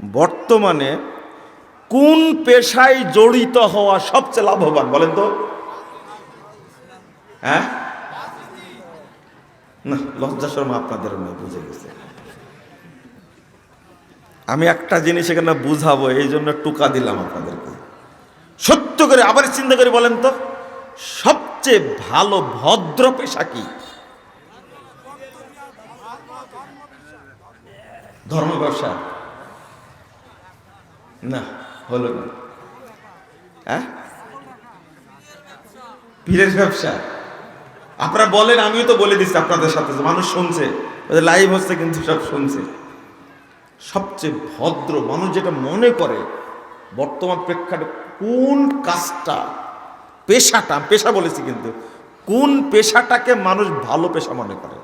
বর্তমানে কোন পেশায় জড়িত হওয়া সবচেয়ে লাভবান, বলেন তো? হ্যাঁ? না, লজ্জা শর্মা আপনাদের বুঝে গেছে। আমি একটা জিনিস এখানে বুঝাবো, এই জন্য টুকা দিলাম আপনাদেরকে। সত্য করে, আবার চিন্তা করে বলেন তো, সবচেয়ে ভালো ভদ্র পেশা কি? ধর্ম ব্যবসা। না, হলো না। হ্যাঁ? ব্যবসা। আপনারা বলেন, আমিও তো বলে দিচ্ছি আপনাদের সাথে মানুষ শুনছে। লাইভ হচ্ছে কিন্তু সব শুনছে। সবচেয়ে ভদ্র মানুষ যেটা মনে করে, বর্তমান প্রেক্ষাপটে কোন কাজটা, পেশাটা পেশা বলেছি কিন্তু, কোন পেশাটাকে মানুষ ভালো পেশা মনে করে?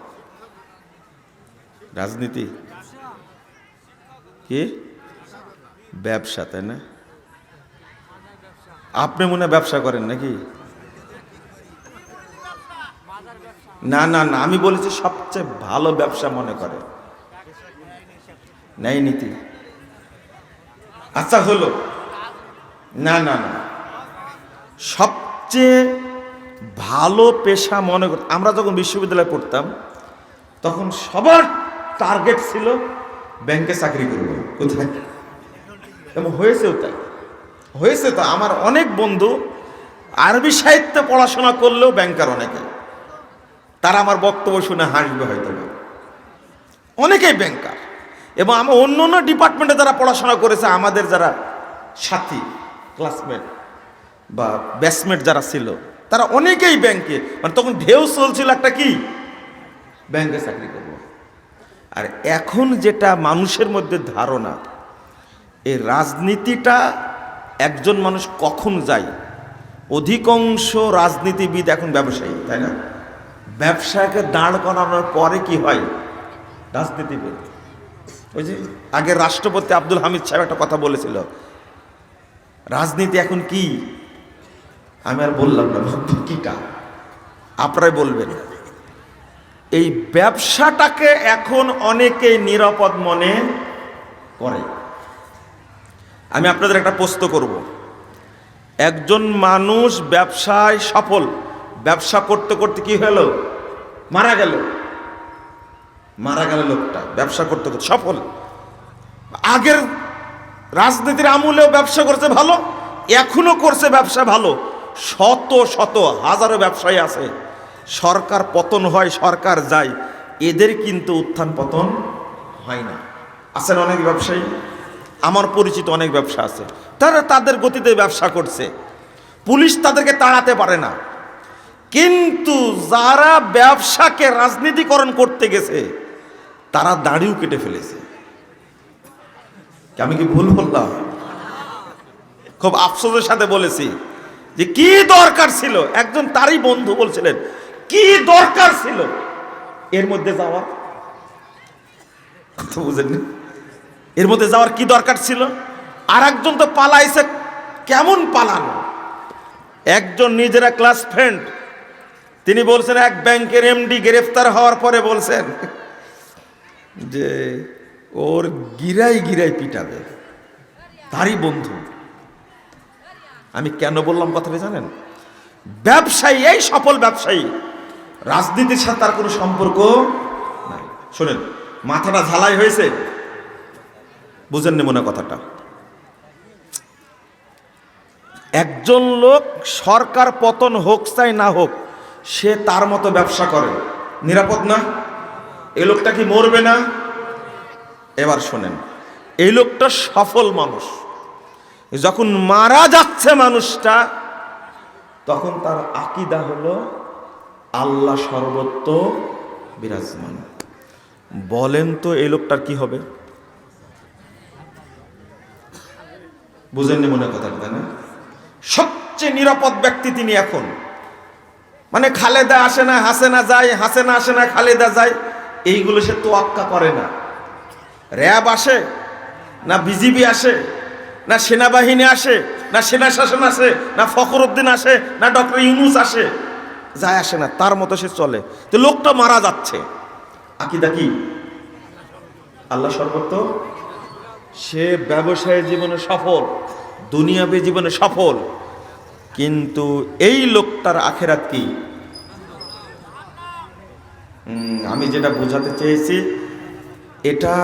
রাজনীতি? কি? ব্যবসা, তাই না? আপনি মনে ব্যবসা করেন নাকি? না না না, আমি বলেছি সবচেয়ে ভালো ব্যবসা মনে করে। ন্যায় নীতি। আচ্ছা হলো। না না না। সবচেয়ে ভালো পেশা মনে কর আমরা যখন বিশ্ববিদ্যালয়ে পড়তাম, তখন সবার টার্গেট ছিল ব্যাংকে চাকরি করব। কোথায়? এবং হয়েছেও তাই। হয়েছে তো আমার অনেক বন্ধু আরবি সাহিত্যে পড়াশোনা করলেও ব্যাংকার অনেকে। তারা আমার বক্তব্য শুনে হাসবে হয়তো। অনেকেই ব্যাংকার। এবং আমার অন্য অন্য ডিপার্টমেন্টে যারা পড়াশোনা করেছে, আমাদের যারা সাথী, ক্লাসমেট বা ব্যাচমেট যারা ছিল, তারা অনেকেই ব্যাংকে। মানে তখন ঢেউ চলছিল একটা কি? ব্যাংকে চাকরি করব। আর এখন যেটা মানুষের মধ্যে ধারণা এই রাজনীতিটা একজন মানুষ কখন যায়? অধিকাংশ রাজনীতিবিদ এখন ব্যবসায়ী, তাই না? ব্যবসাকে দাঁড় করানোর পরে কি হয়? রাজনীতিবিদ। ওই যে আগে রাষ্ট্রপতি আব্দুল হামিদ সাহেব একটা কথা বলেছিল, রাজনীতি এখন কি? আমি আর বললাম না কিটা আপনারাই বলবেন। এই ব্যবসাটাকে এখন অনেকে নিরাপদ মনে করে। আমি আপনাদের একটা প্রশ্ন করব। একজন মানুষ ব্যবসায় সফল, ব্যবসা করতে করতে কি হলো? মারা গেল। মারা গেল লোকটা, ব্যবসা করতে করতে সফল। আগের রাজনীতির আমলেও ব্যবসা করছে ভালো এখনও করছে ব্যবসা ভালো। শত শত, হাজারো ব্যবসায়ী আছে। সরকার পতন হয়, সরকার যায়। এদের কিন্তু উত্থান পতন হয় না। আছেন অনেক ব্যবসায়ী। আমার পরিচিত অনেক ব্যবসা আছে। তারা তাদের গতিতে ব্যবসা করছে। পুলিশ তাদেরকে তাড়াতে পারে না। কিন্তু যারা ব্যবসাকে রাজনীতিকরণ করতে গেছে, তারা দাড়িও কেটে ফেলেছে। আমি কি ভুল বললাম? খুব আফসোসের সাথে বলেছি যে কি দরকার ছিল? একজন তারই বন্ধু বলছিলেন, কি দরকার ছিল? এর মধ্যে যাওয়ার কথা বুঝেননি? এর মধ্যে যাওয়ার কি দরকার ছিল? আর একজন তো পালাইছে, কেমন পালানো একজন নিজেরা ক্লাস ফ্রেন্ড তিনি বলছেন, এক ব্যাংকের এমডি গ্রেফতার হওয়ার পরে বলছেন যে, ওর গিরাই গিরাই পিটাবে, তারই বন্ধু। আমি কেন বললাম কথাটা জানেন? ব্যবসায়ী, এই সফল ব্যবসায়ী, রাজনীতির সাথে তার কোনো সম্পর্ক নাই। শোনেন, মাথাটা ঝালাই হয়েছে। বুঝেননি মনে কথাটা। একজন লোক সরকার পতন হোক চাই না হোক, সে তার মতো ব্যবসা করে। নিরাপদ না? এই লোকটা কি মরবে না? এবার শোনেন, এই লোকটা সফল মানুষ। যখন মারা যাচ্ছে মানুষটা, তখন তার আকিদা হলো আল্লাহ সর্বত্র বিরাজমান। বলেন তো এই লোকটার কি হবে? বুঝেননি মনে কথা না? সবচেয়ে নিরাপদ ব্যক্তি তিনি এখন। মানে খালেদা আসে না, হাসে না, যায়, হাসে না, আসে না, খালেদা যায়, এইগুলো সে তোয়াক্কা করে না। র্যাব আসে, না বিজিবি আসে, না সেনাবাহিনী আসে, না সেনা শাসন আসে, না ফখরুদ্দিন আসে, না ডক্টর ইউনুস আসে, যায় আসে না, তার মতো সে চলে। তো লোকটা মারা যাচ্ছে। আকিদা কি? আল্লাহ সর্বত্র সে ব্যবসায় জীবনে সফল, দুনিয়াবী জীবনে সফল, কিন্তু এই লোকটার আখেরাত কি? আমি যেটা বোঝাতে চেয়েছি, এটা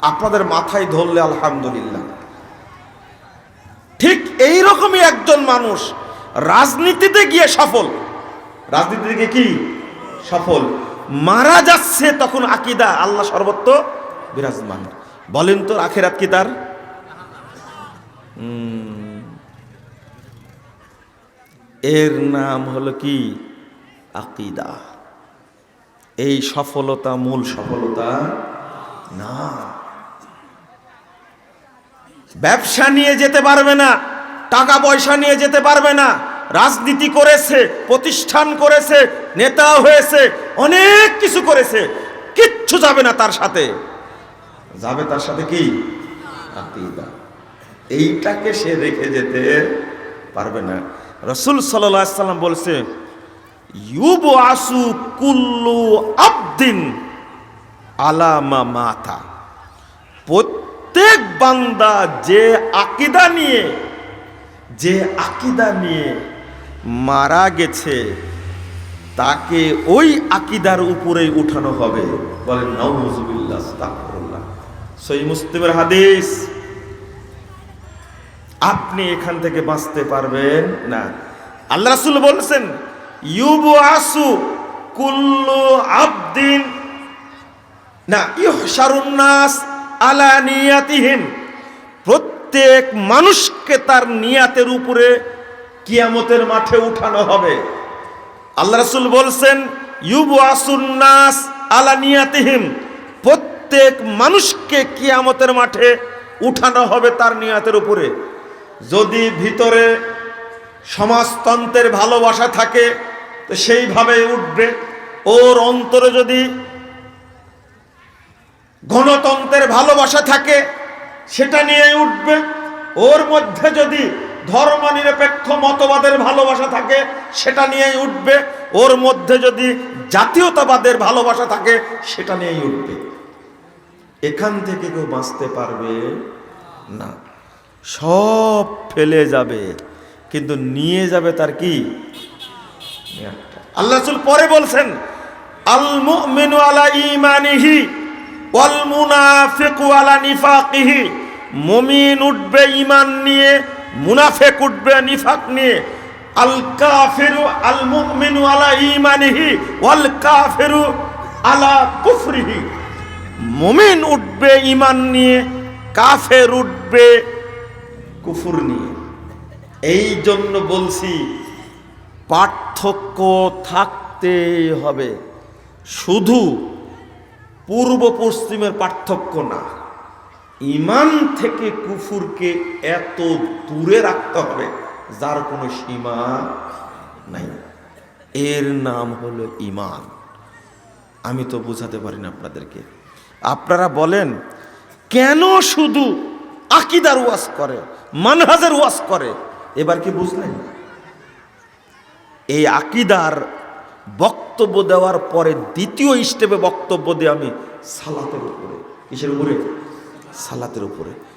আপনাদের মাথায় ধরলে আলহামদুলিল্লাহ। ঠিক এই রকমই একজন মানুষ রাজনীতিতে গিয়ে সফল। রাজনীতিতে গিয়ে কি? সফল। মারা যাচ্ছে তখন আকিদা, আল্লাহ সর্বত্র বিরাজমান। বলেন তো, আখেরাত কি তার? এর নাম হলো কি? আকিদা। এই সফলতা মূল সফলতা না। ব্যবসা নিয়ে যেতে পারবে না, টাকা পয়সা নিয়ে যেতে পারবে না, রাজনীতি করেছে, প্রতিষ্ঠান করেছে নেতা হয়েছে, অনেক কিছু করেছে, কিচ্ছু যাবে না তার সাথে। যাবে তার সাথে কি? আকিদা। এইটাকে সে রেখে যেতে পারবে না। রসুল সাল্লাম বলছে ইউব আসু কুল্লু আবদিন আলামা মাথা প্রত্যেক বান্দা যে আকিদা নিয়ে, যে আকিদা নিয়ে মারা গেছে, তাকে ওই আকিদার উপরেই উঠানো হবে। বলেন আস্তাগফিরুল্লাহ সই মুসলিমের হাদিস। আপনি এখান থেকে বাঁচতে পারবেন না। আল্লাহ রাসূল বলছেন ইউবু আসু কুল্লু আবদিন না ইহসারুন নাস আলা নিয়াতিহিম প্রত্যেক মানুষকে তার নিয়াতের উপরে কিয়ামতের মাঠে উঠানো হবে। আল্লাহ রাসূল বলছেন ইউবু আসুন্নাস আলা নিয়াতিহিম প্রত্যেক মানুষকে কিয়ামতের মাঠে উঠানো হবে তার নিয়াতের উপরে। যদি ভিতরে সমাজতন্ত্রের ভালোবাসা থাকে, তো সেইভাবে উঠবে। ওর অন্তরে যদি গণতন্ত্রের ভালোবাসা থাকে, সেটা নিয়ে উঠবে। ওর মধ্যে যদি ধর্মনিরপেক্ষ মতবাদের ভালোবাসা থাকে, সেটা নিয়েই উঠবে। ওর মধ্যে যদি জাতীয়তাবাদের ভালোবাসা থাকে, সেটা নিয়েই উঠবে। এখান থেকে কেউ বাঁচতে পারবে না। সব ফেলে যাবে, কিন্তু নিয়ে যাবে তার কি? আল্লাহ পরে বলছেন আল মুমিনু আলা ঈমানিহি ওয়াল উঠবে ঈমান নিয়ে, মুনাফিক উঠবে নিফাক নিয়ে। কাফিরু আলা কুফরিহি। মুমিন উঠবে ঈমান নিয়ে, কাফের উঠবে কুফুর নিয়ে। এই জন্য বলছি, পার্থক্য থাকতে হবে। শুধু পূর্ব পশ্চিমের পার্থক্য না ইমান থেকে কুফুরকে এত দূরে রাখতে হবে যার কোনো সীমা নাই। এর নাম হলো ইমান আমি তো বোঝাতে পারি না আপনাদেরকে। আপনারা বলেন, কেন শুধু আকিদার ওয়াজ করে, মানহাজের ওয়াজ করে? এবার কি বুঝলেন? এই আকিদার বক্তব্য দেওয়ার পরে দ্বিতীয় স্টেপে বক্তব্য দিয়ে আমি সালাতের উপরে, কিসের উপরে? সালাতের উপরে।